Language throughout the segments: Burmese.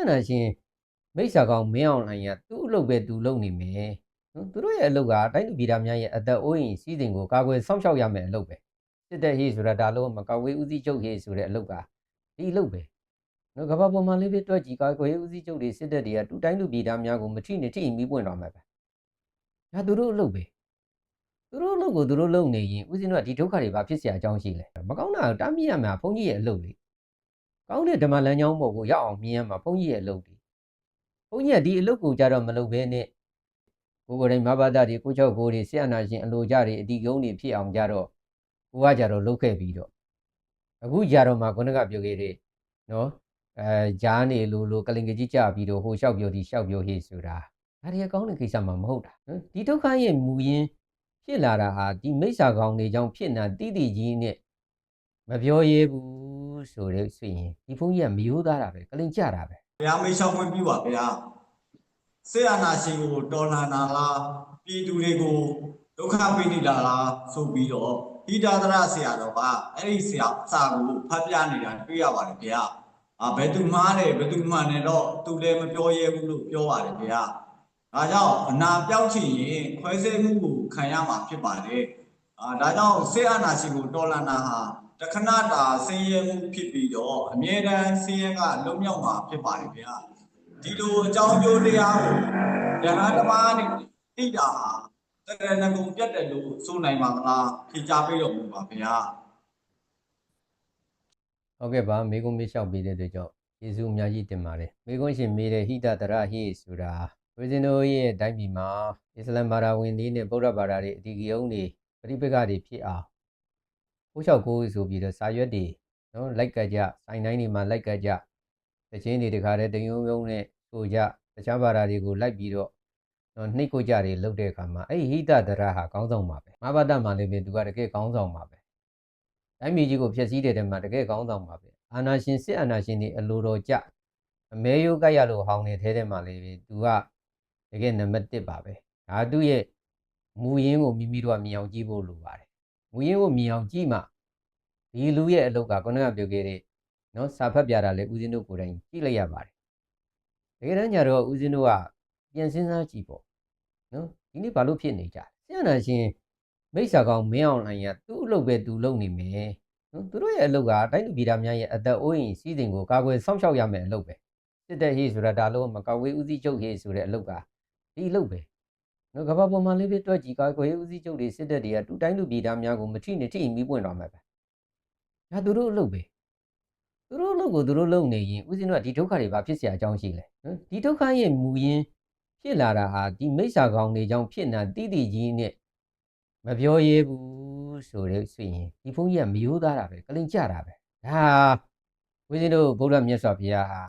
ဆရာရှင်မိစ္ဆာကောင်မင်းအောင်လှိုင်ကသူ့အလုပ်ပဲသူလုပ်နေမယ်နော်သူတို့ရဲ့အလုပ်ကတိုင်းလူပြည်သားများရဲ့အသက်အိုးအိမ်စီးစိမ်ကိုကာကွယ်စောင့်ရှောက်ရမယ်အလုပ်ပဲစစ်တဲ့ဟေးဆိုတာဒါလို့မကာကွယ်ဦးစီးချုပ်ဟေးဆိုတဲ့အလုပ်ကဒီအလုပ်ပဲနော်ကမ္ဘာပေါ်မှာလေးပဲတွက်ကြည့်ကာကွယ်ဦးစီးချုပ်တွေစစ်တဲ့တွေကတူတိုင်းလူပြည်သားများကိုမထိနဲ့ထိမီးပွင့်တော့မှာပဲဒါသူတို့အလုပ်ပဲသူတို့အလုပ်ကိုသူတို့လုပ်နေရင်ဦးဇင်းတို့ကဒီဒုက္ခတွေဘာဖြစ်เสียအကြောင်းရှိလဲမကောင်းတာတားမြစ်ရမှာဘုန်းကြီးရဲ့အလုပ်လေ ကောင်းတဲ့ဓမ္မလမ်းကြောင်းပေါ်ကိုရောက်အောင်မြင်ရမှာဘုန်းကြီးရဲ့အလုပ်တွေဘုန်းကြီးကဒီအလုပ်ကိုကြတော့မလုပ်ဘဲနဲ့ကိုကိုယ်တိုင်မဘာသာတွေကိုချောက်ကိုတွေဆရာနာရှင်အလိုကြတွေအတီကုန်းတွေဖြစ်အောင်ကြတော့ကိုကကြတော့လုပ်ခဲ့ပြီးတော့အခုကြတော့မှခုနကပြောခဲ့တဲ့နော်အဲဂျားနေလိုလိုကလင်ကကြီးကြပြီးတော့ဟိုလျှောက်ပြောဒီလျှောက်ပြောဟေးဆိုတာဒါတွေကောင်းတဲ့ကိစ္စမှမဟုတ်တာနော်ဒီဒုက္ခရဲ့မူရင်းဖြစ်လာတာဟာဒီမိစ္ဆာကောင်တွေကြောင့်ဖြစ်နေတာတိတိကြီးနဲ့ မပြောရဲဘူးဆိုတဲ့ဆိုရင်ဒီဘုန်းကြီးကမယိုးသားတာပဲကလင်ကြတာပဲဘုရားမေးလျှောက်ခွင့်ပြုပါဗျာဆေအာနာရှင်ကိုတော်လှန်တာလားပြည်သူတွေကိုဒုက္ခပေးနေတာလားဆိုပြီးတော့ဟိဒါသရဆရာတော်ကအဲ့ဒီဆရာစာကိုဖတ်ပြနေတာတွေ့ရပါတယ်ဗျာအာဘယ်သူမှားတယ်ဘယ်သူမှန်တယ်တော့သူလည်းမပြောရဲဘူးလို့ပြောပါတယ်ဗျာဒါကြောင့်အနာပြောက်ချင်ရင်ခွဲစိတ်မှုကိုခံရမှာဖြစ်ပါတယ် အာဒါကြောင့်ဆေအာနာရှင်ကိုတော်လှန်တာဟာတခဏတာဆင်းရဲမှုဖြစ်ပြီးတော့အမြဲတမ်းဆင်းရဲကလွတ်မြောက်မှာဖြစ်ပါတယ်ဗျာဒီလိုအကြောင်းကျိုးတရားကိုဉာဏ်ဓမ္မနဲ့သိတာဟာတရဏဂုံပြတ်တယ်လို့ဆိုနိုင်ပါမလားဖြေချပေးတော်မူပါဗျာဟုတ်ကဲ့ပါမေကွန်းမေးလျှောက်ပေးတဲ့အတွက်ကြောင့်ယေရှုအများကြီးတင်ပါတယ်မေကွန်းရှင်မေးတဲ့ဟိတတရဟိဆိုတာဝိဇင်တို့ရဲ့တိုင်းပြည်မှာအစ္စလမ်ဘာသာဝင်တွေနဲ့ဗုဒ္ဓဘာသာတွေအတီကယုံတွေ ပရိပက္ခတွေဖြစ်အောင်ကိုလျှောက်ကိုဆိုပြီးတော့စာရွက်တွေနော်လိုက်ကကြစိုင်းတိုင်းတွေမှာလိုက်ကကြတခြင်းတွေတခါတည်းတယုံယုံနဲ့ဆိုကြတခြားဘာသာတွေကိုလိုက်ပြီးတော့နော်နှိတ်ကိုကြတွေလုပ်တဲ့အခါမှာအဲ့ဒီဟိတတရဟာကောင်းဆောင်ပါပဲမဘာဒမှာလည်းပဲသူကတကယ်ကောင်းဆောင်ပါပဲတိုင်းပြည်ကြီးကိုဖျက်ဆီးတဲ့တဲမှာတကယ်ကောင်းဆောင်ပါပဲအာနာရှင်စစ်အာနာရှင်တွေအလိုတော်ကြအမဲယုတ်ကရလို့ဟောင်းနေသေးတယ်မှာလေသူကတကယ်နံပါတ်1ပါပဲဒါသူ့ရဲ့ မူရင်းကိုမိမိတို့ကမြင်အောင်ကြည့်ဖို့လိုပါတယ်မူရင်းကိုမြင်အောင်ကြည့်မှဒီလူရဲ့အလုပ်ကခုနကပြောခဲ့တဲ့နော်စာဖတ်ပြတာလေဦးဇင်းတို့ကိုယ်တိုင်ကြည့်လိုက်ရပါတယ်တကယ်တမ်းကျတော့ဦးဇင်းတို့ကပြန်စဉ်းစားကြည့်ပေါ့နော်ဒီနေ့ဘာလို့ဖြစ်နေကြလဲစစ်အာနာရှင်မိစ္ဆာကောင်မင်းအောင်လှိုင်ကသူ့အလုပ်ပဲသူလုပ်နေမယ်နော်သူတို့ရဲ့အလုပ်ကတိုင်းလူပြည်သားများရဲ့အသက်အိုးအိမ်စီးစိမ်ကိုကာကွယ်စောင့်ရှောက်ရမယ်အလုပ်ပဲစစ်တဲ့ဟေးဆိုတာဒါလို့မကာကွယ်ဦးစီးချုပ်ဟေးဆိုတဲ့အလုပ်ကဒီအလုပ်ပဲ နော်ကမ္ဘာပေါ်မှာလေးပဲတွက်ကြည့်ကာကွယ်ဦးစီးချုပ်တွေစစ်တဲ့တွေကတူတိုင်းလူပြည်သားများကိုမထိနဲ့ထိမီးပွင့်တော့မှာပဲဒါသူတို့အလုပ်ပဲသူတို့အလုပ်ကိုသူတို့လုပ်နေရင်ဦးဇင်းတို့ကဒီဒုက္ခတွေဘာဖြစ်เสียအကြောင်းရှိလဲနော်ဒီဒုက္ခရဲ့မူရင်းဖြစ်လာတာဟာဒီမိစ္ဆာကောင်တွေကြောင့်ဖြစ်နေတာတိတိကြီးနဲ့ မပြောရဲဘူးဆိုတဲ့ဆိုရင်ဒီဘုန်းကြီးကမယိုးသားတာပဲကလင်ကြတာပဲဒါဝိဇင်းတို့ဗုဒ္ဓမြတ်စွာဘုရားဟာ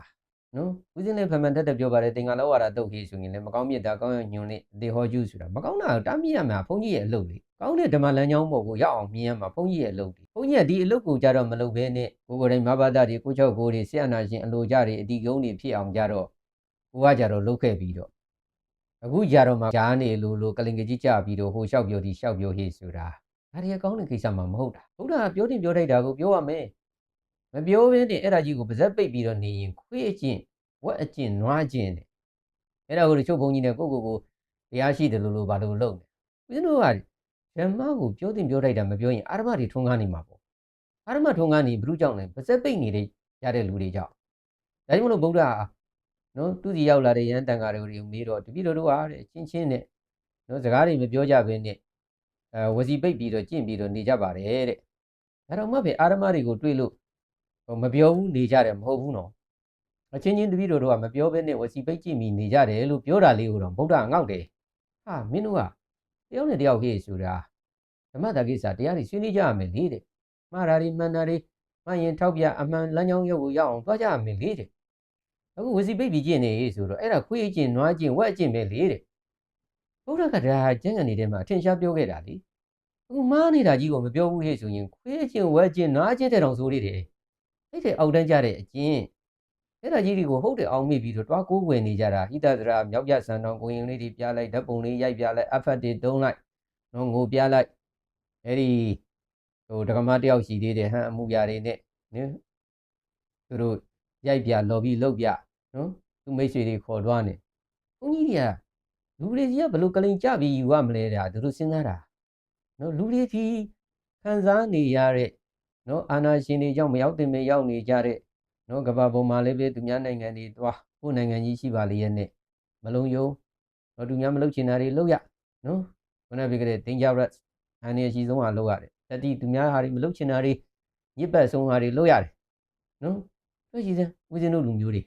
နော်ဝိဇင်းလည်းဖမှန်တက်တက်ပြောပါတယ်သင်္ကာလောဝါဒတုတ်ကြီးဆိုရင်လည်းမကောင်းမြတ်တာကောင်းရညွန်နဲ့အသေးဟောကျူးဆိုတာမကောင်းတာကိုတားမြစ်ရမှာဘုန်းကြီးရဲ့အလုပ်လေကောင်းတဲ့ဓမ္မလမ်းကြောင်းပေါ်ကိုရောက်အောင်မြင်ရမှာဘုန်းကြီးရဲ့အလုပ်တွေဘုန်းကြီးကဒီအလုပ်ကိုကြတော့မလုပ်ဘဲနဲ့ကိုကိုယ်တိုင်မဘာသာတွေကိုချောက်ကိုတွေဆရာနာရှင်အလိုကြတွေအတီကုန်းတွေဖြစ်အောင်ကြတော့ကိုကကြတော့လုပ်ခဲ့ပြီးတော့အခုကြတော့မှဂျားနေလိုလိုကလင်ကကြီးကြပြီးတော့ဟိုလျှောက်ပြောဒီလျှောက်ပြောဟေးဆိုတာဒါတွေကကောင်းတဲ့ကိစ္စမှမဟုတ်တာဘုရားကပြောတင်ပြောထိုက်တာကိုပြောရမယ် မပြောဘဲနဲ့အဲ့ဒါကြီးကိုပါဇက်ပိတ်ပြီးတော့နေရင်ခွေးအကျင့်ဝက်အကျင့်နွားအကျင့်တဲ့အဲ့ဒါကိုချုပ်ဘုံကြီးနဲ့ကိုကိုကိုတရားရှိတယ်လို့လို့ဘာလို့လုပ်နေဦးဇင်းတို့ကဓမ္မကိုပြောတင်ပြောထိုက်တာမပြောရင်အာရမတွေထုံးကားနေမှာပေါ့အာရမထုံးကားနေဘုရုကြောင့်လဲပါဇက်ပိတ်နေတဲ့ရတဲ့လူတွေကြောင့်ဒါကြောင့်မလို့ဗုဒ္ဓကနော်သူစီရောက်လာတဲ့ရဟန်းတန်ဃာတွေကိုမေးတော့တပည့်တော်တို့ဟာတဲ့အချင်းချင်းနဲ့နော်စကားတွေမပြောကြဘဲနဲ့အဲဝစီပိတ်ပြီးတော့ကျင့်ပြီးတော့နေကြပါတယ်တဲ့ဒါတော့မှပဲအာရမတွေကိုတွေ့လို့ဟို မပြောဘူးနေကြတယ်မဟုတ်ဘူးနော်အချင်းချင်းတပည့်တော်တို့ကမပြောဘဲနဲ့ဝစီပိတ်ကျင့်ပြီးနေကြတယ်လို့ပြောတာလေးကိုတော့ဗုဒ္ဓကငေါက်တယ်ဟာမင်းတို့ကတယောက်နဲ့တယောက်ဟေ့ဆိုတာဓမ္မတာကိစ္စတရားတွေဆွေးနွေးကြရမယ်လေတဲ့မှားတာတွေမှန်တာတွေမှန်ရင်ထောက်ပြအမှန်လမ်းကြောင်းရုပ်ကိုရအောင်သွားကြရမယ်လေတဲ့အခုဝစီပိတ်ပြီးကျင့်နေဆိုတော့အဲ့ဒါခွေးကျင့်နွားကျင့်ဝက်ကျင့်ပဲလေတဲ့ဘုရားကဒါကျင့်ကနေတဲမှာအထင်ရှားပြောခဲ့တာလေအခုမားနေတာကြီးကိုမပြောဘူးဟဲ့ဆိုရင်ခွေးကျင့်ဝက်ကျင့်နွားကျင့်တဲ့တောင်ဆိုလေးတယ် အဲ့တဲ့အောက်တန်းကြတဲ့အကျင့်အဲ့ဒါကြီးတွေကိုဟုတ်တယ်အောင်မိပြီးတော့တွားကိုးွယ်နေကြတာဟိတသရာမြောက်ပြဆန်တော်ကိုရင်လေးတွေပြလိုက်ဓာတ်ပုံလေးရိုက်ပြလိုက်အဖတ်တွေတုံးလိုက်နော်ငိုပြလိုက်အဲ့ဒီဟိုဒကမတယောက်ရှိသေးတယ်ဟမ်အမှုပြတွေနဲ့နင်သူတို့ရိုက်ပြလော်ပြီးလှုပ်ပြနော်သူမိတ်ဆွေတွေခေါ်သွားနေဘုန်းကြီးတွေကလူတွေကြီးကဘလို့ကလိန်ကြပြီးယူရမလဲတဲ့သူတို့စဉ်းစားတာနော်လူတွေဒီခံစားနေရတဲ့ နော်အာနာရှင်တွေကြောင့်မရောက်တင်မရောက်နေကြတဲ့နော်ကမ္ဘာပေါ်မှာလည်းပဲသူများနိုင်ငံတွေသွားကိုယ်နိုင်ငံကြီးရှိပါလေရဲ့နဲ့မလုံးယုံနော်သူများမလုပ်ချင်တာတွေလုပ်ရနော်ခုနကပြောခဲ့တဲ့ dangerous အန္တရာယ်ရှိဆုံးဟာလုပ်ရတယ်တတိသူများဟာတွေမလုပ်ချင်တာတွေညစ်ပတ်ဆုံးဟာတွေလုပ်ရတယ်နော်တွေ့ကြည့်စမ်းဦးဇင်းတို့လူမျိုးတွေ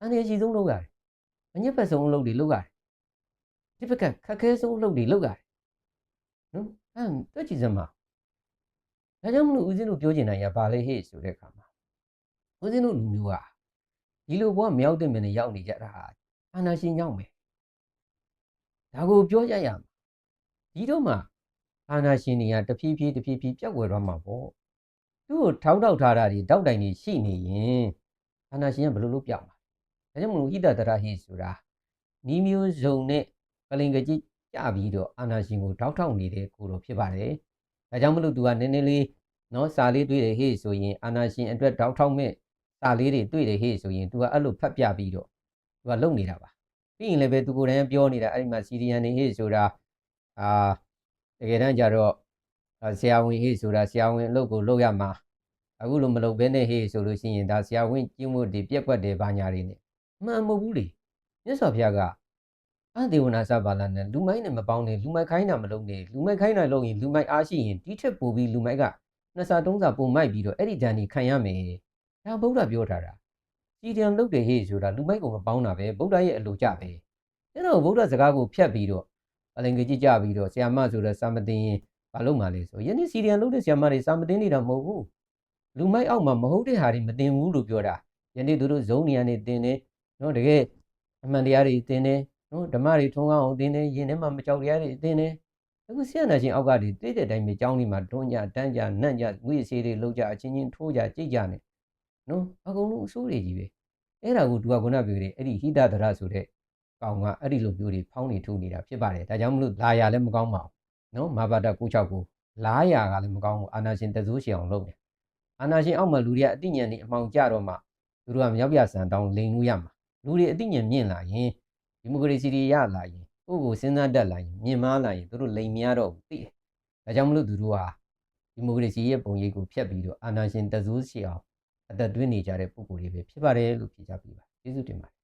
အန္တရာယ်ရှိဆုံးလုပ်ရတယ်အညစ်ပတ်ဆုံးအလုပ်တွေလုပ်ရတယ်ဒီဘက်ကခက်ခဲဆုံးအလုပ်တွေလုပ်ရတယ်နော်အဲ့တွေ့ကြည့်စမ်းပါ ဒါကြောင့်မလို့ဦးဇင်းတို့ပြောချင်တာရပါလေဟေ့ဆိုတဲ့အခါမှာဦးဇင်းတို့လူမျိုးဟာဒီလိုဘဝမရောက်တဲ့မင်းနဲ့ရောက်နေကြတာဟာအာနာရှင်ရောက်မယ်ဒါကိုပြောကြရမှာဒီတော့မှအာနာရှင်တွေကတဖြည်းဖြည်းတဖြည်းဖြည်းပြောက်ွယ်သွားမှာပေါ့သူ့ကိုထောက်ထောက်ထားတာတွေတောက်တိုင်တွေရှိနေရင်အာနာရှင်ကဘယ်လိုလုပ်ပြောက်မှာဒါကြောင့်မလို့ဟိတတရဟိဆိုတာနီးမျိုးစုံနဲ့ကလင်ကကြီးကြပြီးတော့အာနာရှင်ကိုထောက်ထောက်နေတဲ့ကိုလိုဖြစ်ပါတယ် ဒါကြောင့်မလို့သူကနည်းနည်းလေးနော်စာလေးတွေ့တယ်ဟေ့ဆိုရင်အာနာရှင်အတွက်တောက်ထောက်မဲ့စာလေးတွေတွေ့တယ်ဟေ့ဆိုရင် तू ကအဲ့လိုဖတ်ပြပြီးတော့ तू ကလုံနေတာပါပြီးရင်လည်းပဲသူကိုယ်တိုင်ပြောနေတာအဲ့ဒီမှာစီဒီယန်နေဟေ့ဆိုတာအာတကယ်တမ်းကျတော့ဆရာဝန်ဟေ့ဆိုတာဆရာဝန်အလုပ်ကိုလုပ်ရမှာအခုလိုမလုပ်ဘဲနဲ့ဟေ့ဆိုလို့ရှိရင်ဒါဆရာဝန်ကျင့်မှုတွေပြက်ကွက်တယ်ဘာညာတွေနဲ့မှန်မဟုတ်ဘူးလေမြတ်စွာဘုရားက အဒေဝနာစပါလာနဲ့လူမိုက်နဲ့မပေါင်းနဲ့လူမိုက်ခိုင်းတာမလုပ်နဲ့လူမိုက်ခိုင်းတာလုပ်ရင်လူမိုက်အားရှိရင်ဒီထက်ပိုပြီးလူမိုက်ကနှစ်ဆသုံးဆပုံမိုက်ပြီးတော့အဲ့ဒီဓာန်ကြီးခံရမယ်ဒါဗုဒ္ဓပြောထားတာစီတံလုတ်တယ်ဟေ့ဆိုတာလူမိုက်ကိုမပေါင်းတာပဲဗုဒ္ဓရဲ့အလိုကြပဲအဲ့တော့ဗုဒ္ဓစကားကိုဖြတ်ပြီးတော့အလင်ကြီးကြပြီးတော့ဆ iam မဆိုတော့စာမတင်ရင်ဘာလုပ်မှလဲဆိုယနေ့စီတံလုတ်တဲ့ဆ iam မတွေစာမတင်နေတာမဟုတ်ဘူးလူမိုက်အောက်မှာမဟုတ်တဲ့ဟာတွေမတင်ဘူးလို့ပြောတာယနေ့သူတို့ဇုံနေရနေတင်တယ်နော်တကယ်အမှန်တရားတွေတင်တယ် နော်ဓမ္မတွေထုံးအောင်တင်တယ်ယင်ထဲမှာမကြောက်တရားတွေတင်တယ်အခုဆရာနာရှင်အောက်ကတွေသိတဲ့အတိုင်းပဲကြောင်းလေးမှာတွန်းကြတန်းကြနန့်ကြငွေစေးတွေလောက်ကြအချင်းချင်းထိုးကြကြိတ်ကြနေနော်အကုန်လုံးအဆိုးတွေကြီးပဲအဲ့ဒါကိုသူကခုနပြောတယ်အဲ့ဒီဟိတဒရဆိုတဲ့ကောင်ကအဲ့ဒီလိုမျိုးတွေဖောင်းနေထုနေတာဖြစ်ပါတယ်ဒါကြောင့်မလို့လာရလည်းမကောင်းပါဘူးနော်မာဘာတာ96လာရကလည်းမကောင်းဘူးအာနာရှင်တစိုးရှင်အောင်လုပ်တယ်အာနာရှင်အောက်မှာလူတွေကအတိညာဉ်နေအမှောင်ကြတော့မှသူတို့ကမြောက်ပြဆန်တောင်းလိန်လို့ရမှာလူတွေအတိညာဉ်မြင့်လာရင် ဒီမိုကရေစီတွေရလာရင်ကိုယ့်ကိုစဉ်းစားတတ်လာရင်မြင်မာလာရင်သူတို့လိန်မရတော့ဘူးသိတယ်ဒါကြောင့်မလို့သူတို့ဟာဒီမိုကရေစီရဲ့ပုံရိပ်ကိုဖျက်ပြီးတော့အာဏာရှင်တစိုးစီအောင်အသက်သွင်းနေကြတဲ့ပုံကိုယ်တွေပဲဖြစ်ပါတယ်လို့ဖြေကြပြပါကျေးဇူးတင်ပါတယ်